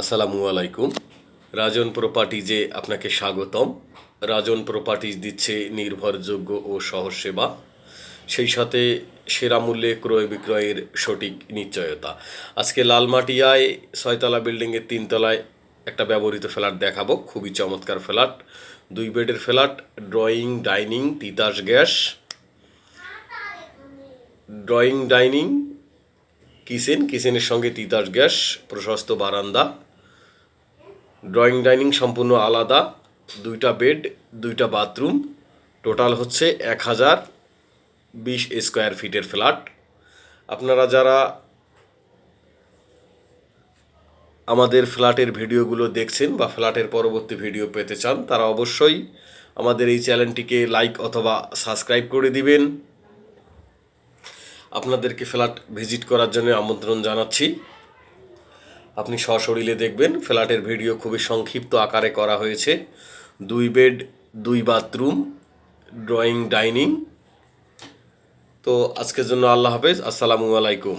আসসালামু আলাইকুম। রাজন প্রপার্টিজে আপনাকে স্বাগতম। রাজন প্রপার্টিজ দিচ্ছে নির্ভরযোগ্য ও সহজ সেবা। সেই সাথে সেরা মূল্যে ক্রয় বিক্রয়ের সঠিক নিশ্চয়তা। আজকে লালমাটিয়ায় ছয়তলা বিল্ডিংয়ের তিনতলায় একটা ব্যবহৃত ফ্ল্যাট দেখাবো। খুবই চমৎকার ফ্ল্যাট। দুই বেডের flat, drawing, dining, Titas gas. Drawing, dining kitchen কিচেনের সঙ্গে তিতাস গ্যাস, প্রশস্ত বারান্দা ড্রয়িং ডাইনিং সম্পূর্ণ আলাদা, দুইটা বেড দুইটা বাথরুম টোটাল হচ্ছে এক হাজার বিশ স্কোয়ার ফিটের ফ্ল্যাট আপনারা যারা আমাদের ফ্ল্যাটের ভিডিওগুলো দেখছেন বা ফ্ল্যাটের পরবর্তী ভিডিও পেতে চান, তারা অবশ্যই আমাদের এই চ্যানেলটিকে লাইক অথবা সাবস্ক্রাইব করে দিবেন। আপনাদেরকে ফ্ল্যাট ভিজিট করার জন্য আমন্ত্রণ জানাচ্ছি। আপনি সশরীরে দেখবেন ফ্ল্যাটের ভিডিও খুবই সংক্ষিপ্ত আকারে করা হয়েছে। দুই বেড, দুই বাথরুম, ড্রয়িং, ডাইনিং। তো আজকের জন্য আল্লাহ হাফেজ। আসসালামু আলাইকুম।